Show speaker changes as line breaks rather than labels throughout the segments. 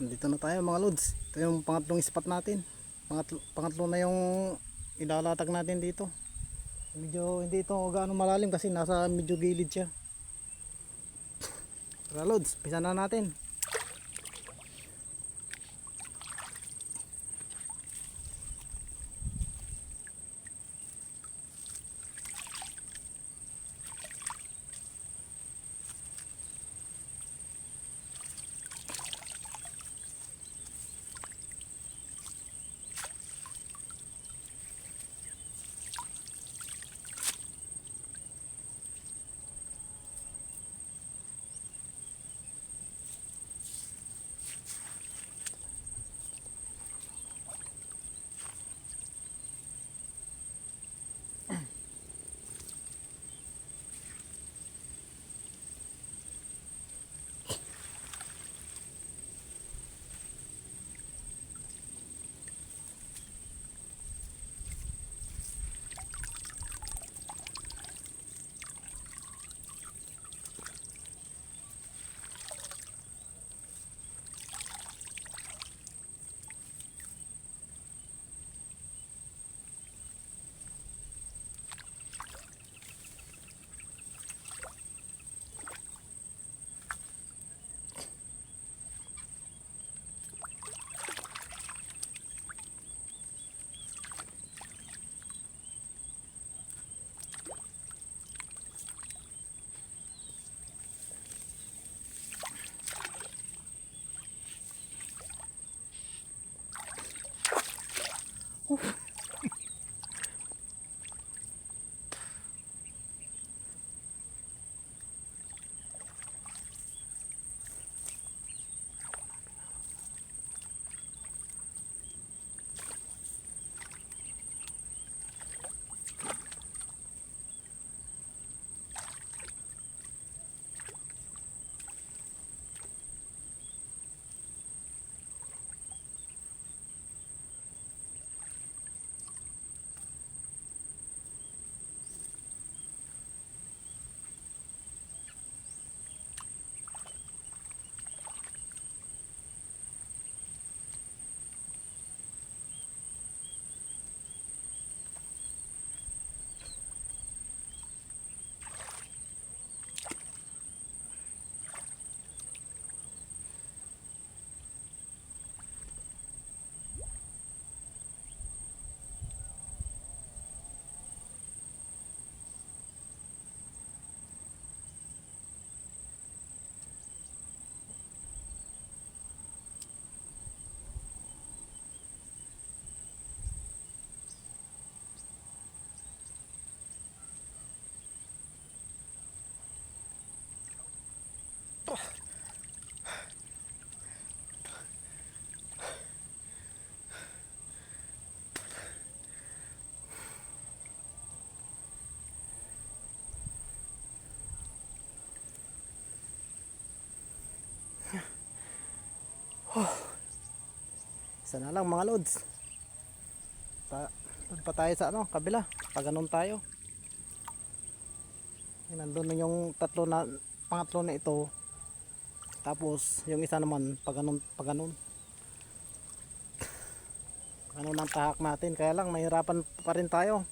Nandito na tayo mga lods. Ito yung pangatlong spot natin. Pangatlo, pangatlo na yung ilalatag natin dito. Medyo hindi ito gaano malalim kasi nasa medyo gilid siya. Tara lods, pisa na natin. Isa na lang mga lods. Pa tayo sa ano, kabila. Pag ganun tayo. Yan, nandun na yung tatlo na, pangatlo na ito. Tapos, yung isa naman, pag ganun, pag ganun. Ano ang tahak natin. Kaya lang, mahirapan pa rin tayo.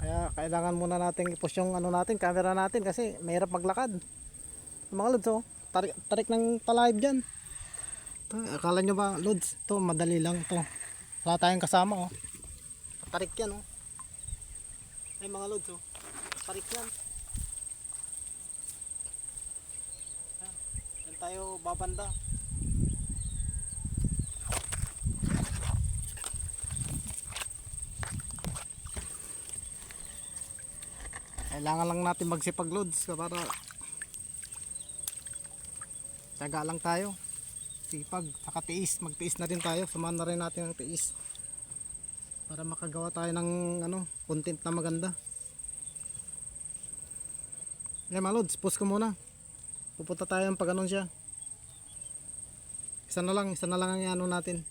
Kaya kailangan muna natin i-push yung ano natin, camera natin kasi mahirap maglakad. Mga lods, oh, tarik, tarik ng palive dyan. Ito, akala nyo ba, Lods, ito madali lang to. Wala tayong kasama, oh. Tarik yan, oh. Ay, mga Lods, oh. Tarik yan. Yan, tayo babanda. Kailangan lang natin magsipag loads para Taga lang tayo sipag, saka tiis, magtiis na rin tayo, samahan na rin natin ang tiis. Para makagawa tayo ng ano, content na maganda. Yan mga lods, post ko muna. Pupunta tayo pag ganun siya isa na lang, isa na lang ang ano natin